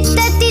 சித்தத்தில்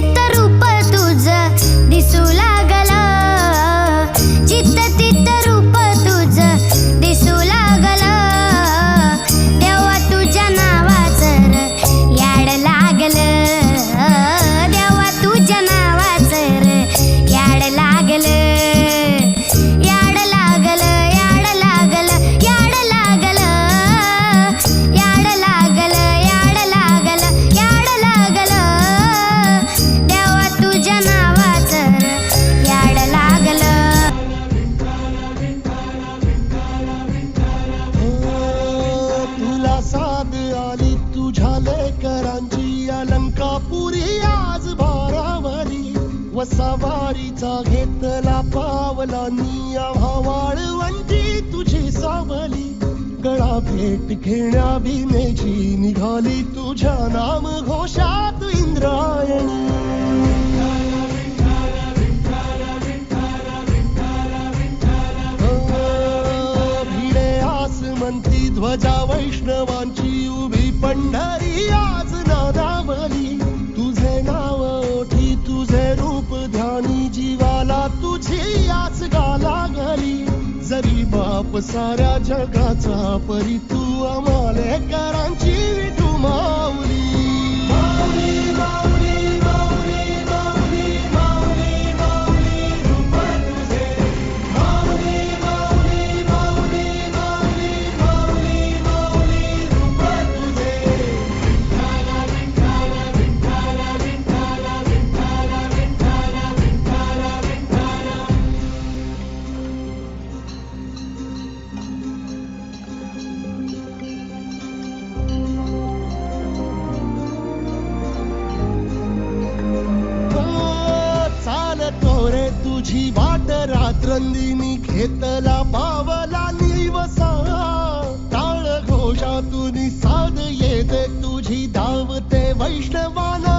सवारीचा घेतला पावला निया वाळवंटी तुझी सावली. गळा भेट घेण्या भीमेची निघाली तुझ्या नाम घोषात इंद्रायणी. भिडे आसमंती ध्वजा वैष्णवांची उभी पंढरी आज नादावली. apăsarea, geagața, păritu, amale, garanții. तुझी वाट रात्रंदिनी घेतला पावला निवसा. टाळ घोषातून साध येते तुझी धावते वैष्णवाला.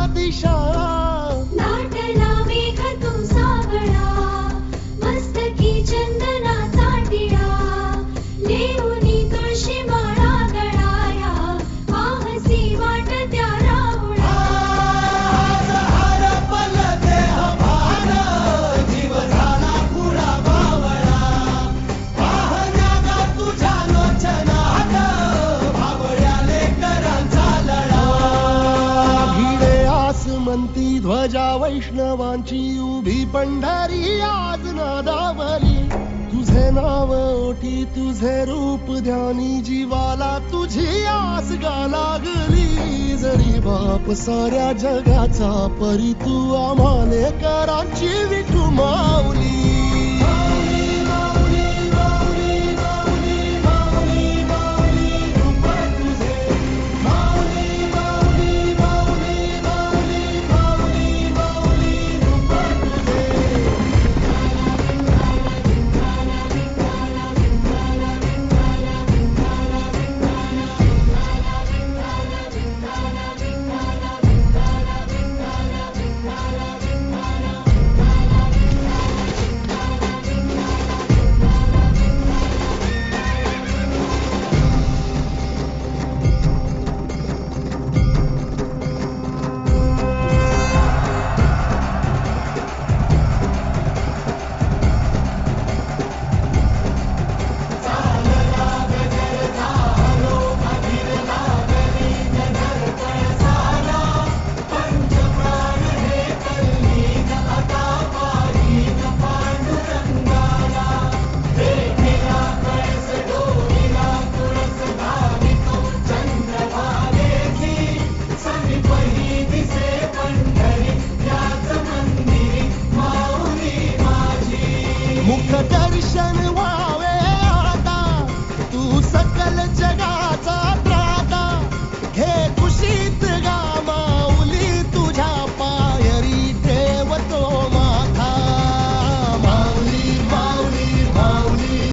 आसमंती ध्वजा वैष्णवांची उभी पंढारी आज नादावली. तुझे नाव ओठी तुझे रूप ध्यानी जीवाला तुझी आस गा लागली. जरी बाप साऱ्या जगाचा परी तू आम्हाने करांची विठू माऊली. kadar shining var.